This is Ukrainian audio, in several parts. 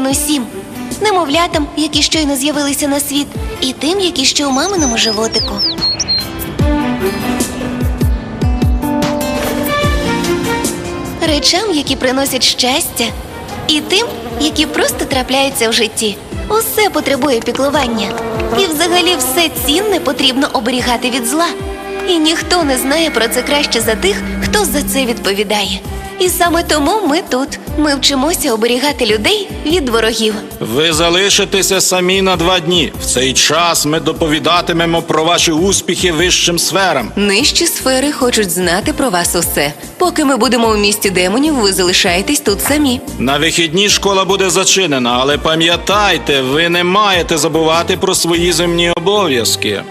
потрібен усім: немовлятам, які щойно з'явилися на світ, і тим, які ще у маминому животику. Речам, які приносять щастя, і тим, які просто трапляються в житті. Усе потребує піклування. І взагалі все цінне потрібно оберігати від зла. І ніхто не знає про це краще за тих, хто за це відповідає. І саме тому ми тут. Ми вчимося оберігати людей від ворогів. Ви залишитеся самі на два дні. В цей час ми доповідатимемо про ваші успіхи вищим сферам. Нижчі сфери хочуть знати про вас усе. Поки ми будемо у місті демонів, ви залишаєтесь тут самі. На вихідні школа буде зачинена, але пам'ятайте, ви не маєте забувати про свої земні обов'язки.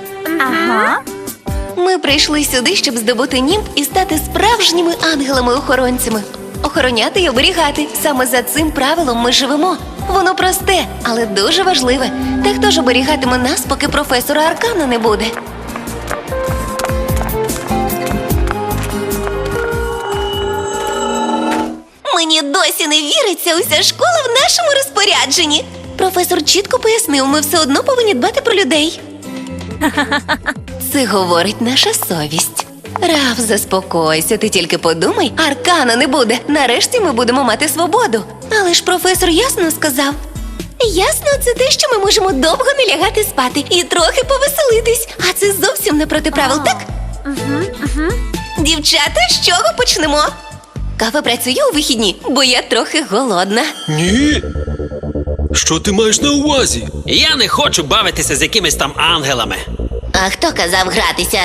Ми прийшли сюди, щоб здобути німб і стати справжніми ангелами-охоронцями. Охороняти і оберігати. Саме за цим правилом ми живемо. Воно просте, але дуже важливе. Та хто ж оберігатиме нас, поки професора Аркана не буде? Мені досі не віриться уся школа в нашому розпорядженні. Професор чітко пояснив, ми все одно повинні дбати про людей. Це говорить наша совість. Раф, заспокойся, ти тільки подумай, аркана не буде. Нарешті ми будемо мати свободу. Але ж професор ясно сказав. Ясно, це те, що ми можемо довго не лягати спати і трохи повеселитись. А це зовсім не проти правил, так? Дівчата, з чого почнемо? Кава працює у вихідні, бо я трохи голодна. Ні. Що ти маєш на увазі? Я не хочу бавитися з якимись там ангелами. А хто казав гратися?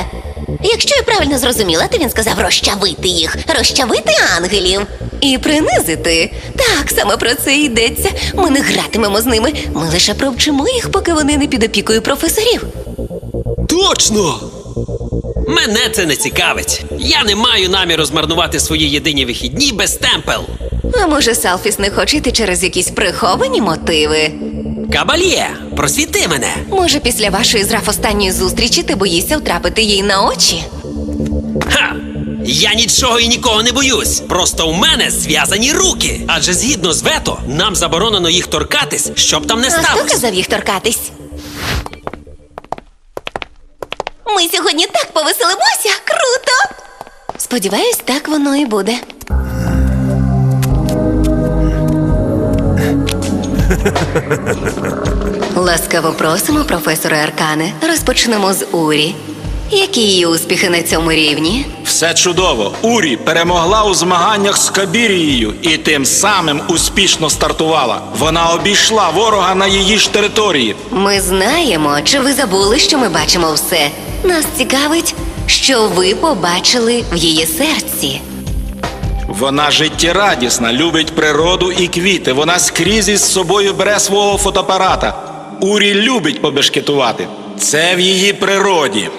Якщо я правильно зрозуміла, то він сказав розчавити їх, розчавити ангелів. І принизити. Так, саме про це йдеться. Ми не гратимемо з ними. Ми лише провчимо їх, поки вони не під опікою професорів. Точно! Мене це не цікавить. Я не маю наміру змарнувати свої єдині вихідні без темпел. А може, Салфіс не хоче йти через якісь приховані мотиви? Кабальє, просвіти мене. Може, після вашої з Раф останньої зустрічі ти боїшся втрапити їй на очі? Ха! Я нічого і нікого не боюсь. Просто у мене зв'язані руки. Адже згідно з вето, нам заборонено їх торкатись, щоб там не А хто сталося. казав їх торкатись? Ми сьогодні так повеселимося! Круто! Сподіваюсь, так воно і буде. Ласкаво просимо, професоре Аркане. Розпочнемо з Урі. Які її успіхи на цьому рівні? Все чудово. Урі перемогла у змаганнях з Кабірією і тим самим успішно стартувала. Вона обійшла ворога на її ж території. Ми знаємо, чи ви забули, що ми бачимо все. Нас цікавить, що ви побачили в її серці. Вона життєрадісна, любить природу і квіти. Вона скрізь із собою бере свого фотоапарата. Урі любить побешкетувати. Це в її природі.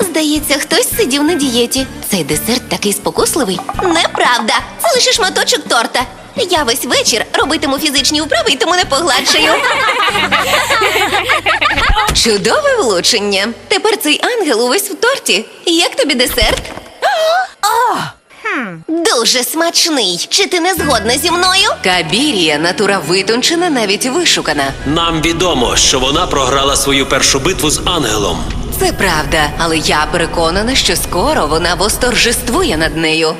Здається, хтось сидів на дієті. Цей десерт такий спокусливий. Неправда! Це лише шматочок торта. Я весь вечір робитиму фізичні вправи і тому не погладшаю. Чудове влучення. Тепер цей ангел увесь в торті. Як тобі десерт? Дуже смачний. Чи ти не згодна зі мною? Кабірія натура витончена, навіть вишукана. Нам відомо, що вона програла свою першу битву з ангелом. Це правда, але я переконана, що скоро вона восторжествує над нею.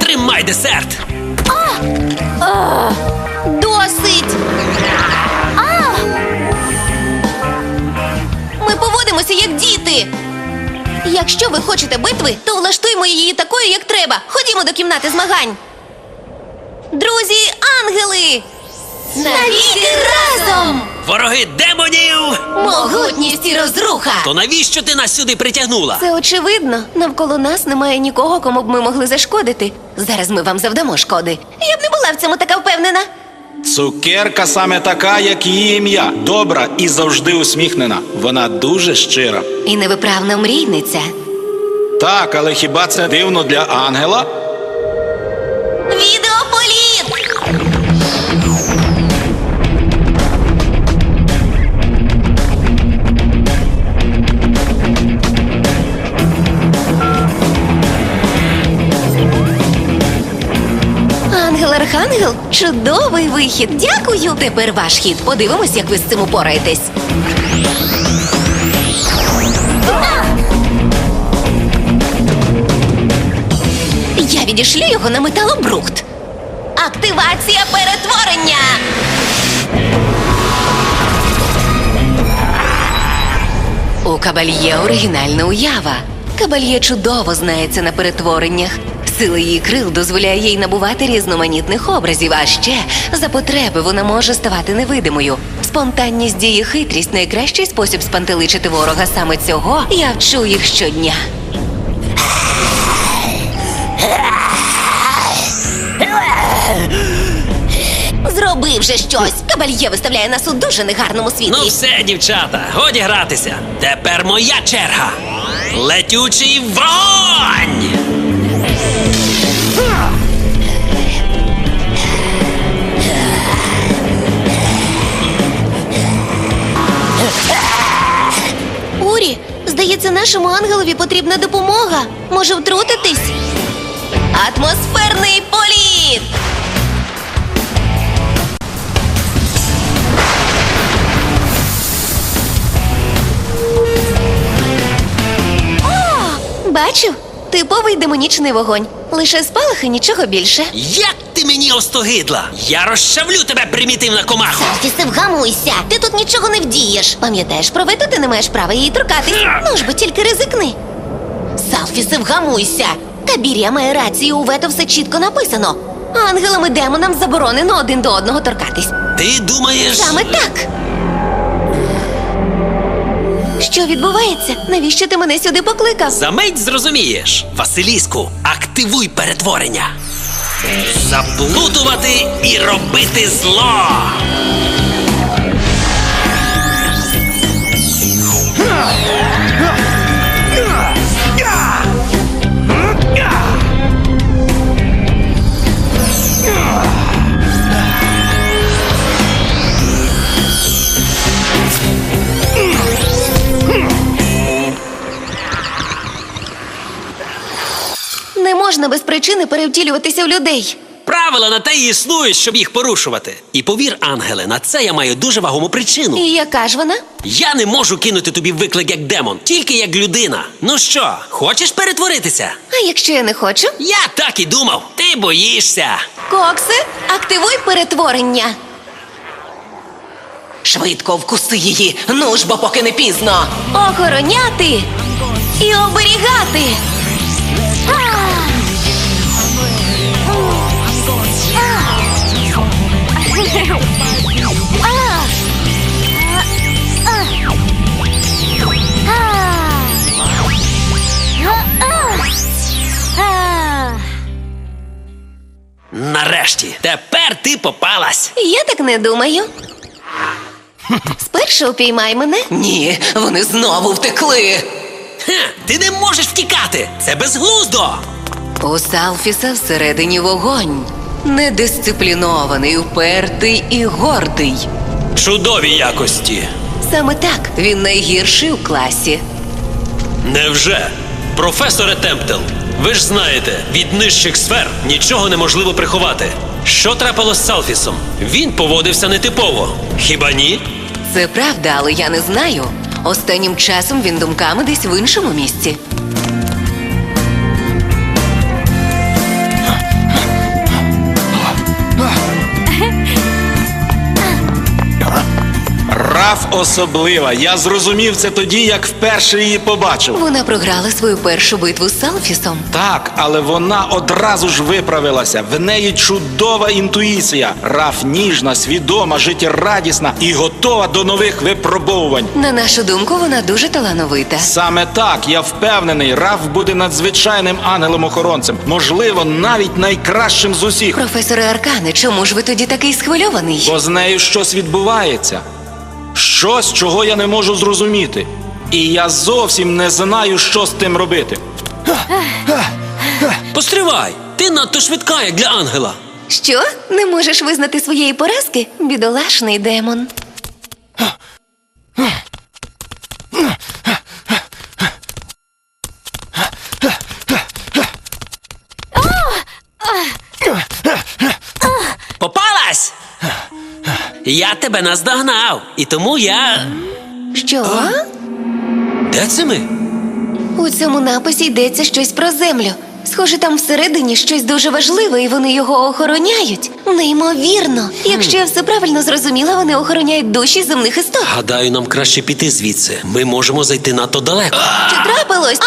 Тримай десерт! Досить! Ми поводимося як діти. Якщо ви хочете битви, то влаштуймо її такою, як треба. Ходімо до кімнати змагань. Друзі, ангели! Навіки разом! Вороги демонів! Могутність і розруха! То навіщо ти нас сюди притягнула? Це очевидно. Навколо нас немає нікого, кому б ми могли зашкодити. Зараз ми вам завдамо шкоди. Я б не була в цьому така впевнена. Цукерка саме така, як її ім'я. Добра і завжди усміхнена. Вона дуже щира. І невиправна мрійниця. Так, але хіба це дивно для ангела? Відеополіт! Чудовий вихід. Дякую. Тепер ваш хід. Подивимось, як ви з цим упораєтесь. Я відішлю його на металобрухт. Активація перетворення! У кабальє оригінальна уява. Кабальє чудово знається на перетвореннях. Сила її крил дозволяє їй набувати різноманітних образів, а ще за потреби вона може ставати невидимою. Спонтанність дії хитрість найкращий спосіб спантеличити ворога. Саме цього я вчу їх щодня. Зроби вже щось! Кабальє виставляє нас у дуже негарному світлі. Ну все, дівчата, годі гратися. Тепер моя черга. Летючий вогонь! Здається, нашому ангелові потрібна допомога. Може втрутитись? Атмосферний політ! Бачу, типовий демонічний вогонь. Лише спалахи, нічого більше. Як ти мені остогидла? Я розчавлю тебе, примітивна комахо! Салфісе, вгамуйся! Ти тут нічого не вдієш. Пам'ятаєш, про вету ти не маєш права її торкатись. Ну ж бо тільки ризикни. Салфісе, вгамуйся! Кабірія має рацію, у вето все чітко написано. Ангелам і демонам заборонено один до одного торкатись. Ти думаєш. Саме так. Що відбувається? Навіщо ти мене сюди покликав? За мить зрозумієш. Василіску, активуй перетворення. Заплутувати і робити зло. Можна без причини перевтілюватися в людей. Правила на те і існують, щоб їх порушувати. І повір, ангеле, на це я маю дуже вагому причину. І яка ж вона? Я не можу кинути тобі виклик як демон, тільки як людина. Ну що, хочеш перетворитися? А якщо я не хочу? Я так і думав. Ти боїшся. Кокси, активуй перетворення. Швидко вкуси її. Ну ж, бо поки не пізно. Охороняти і оберігати. Нарешті, тепер ти попалась. Я так не думаю. Спершу упіймай мене. Ні, вони знову втекли. Хе, ти не можеш втікати. Це безглуздо. У Салфіса всередині вогонь. Недисциплінований, упертий і гордий. Чудові якості. Саме так він найгірший у класі. Невже? Професоре Темптел, ви ж знаєте, від нижчих сфер нічого неможливо приховати. Що трапилось з Салфісом? Він поводився нетипово. Хіба ні? Це правда, але я не знаю. Останнім часом він думками десь в іншому місці. Раф Раф особлива. Я зрозумів це тоді, як вперше її побачив. Вона програла свою першу битву з Салфісом. Так, але вона одразу ж виправилася. В неї чудова інтуїція. Раф ніжна, свідома, життєрадісна і готова до нових випробовувань. На нашу думку, вона дуже талановита. Саме так, я впевнений, Раф буде надзвичайним ангелом-охоронцем, можливо, навіть найкращим з усіх. Професоре Аркане, чому ж ви тоді такий схвильований? Бо з нею щось відбувається. Щось, чого я не можу зрозуміти. І я зовсім не знаю, що з тим робити. Постривай! Ти надто швидка, як для ангела. Що? Не можеш визнати своєї поразки? Бідолашний демон. Попалась! Я тебе наздогнав, і тому я. Що? Де це ми? У цьому написі йдеться щось про землю. Схоже, там всередині щось дуже важливе, і вони його охороняють. Неймовірно. Якщо я все правильно зрозуміла, вони охороняють душі земних істот. Гадаю, нам краще піти звідси. Ми можемо зайти надто далеко. Що трапилось?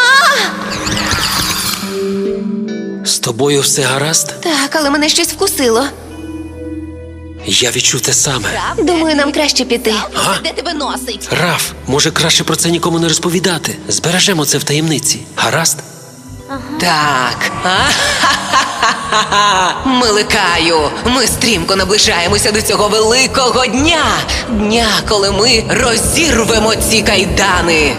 З тобою все гаразд? Так, але мене щось вкусило. Я відчув те саме. Думаю, нам краще піти. А? Де тебе носить? Раф, може краще про це нікому не розповідати. Збережемо це в таємниці. Гаразд? Так. Миликаю, ми стрімко наближаємося до цього великого дня. Дня, коли ми розірвемо ці кайдани.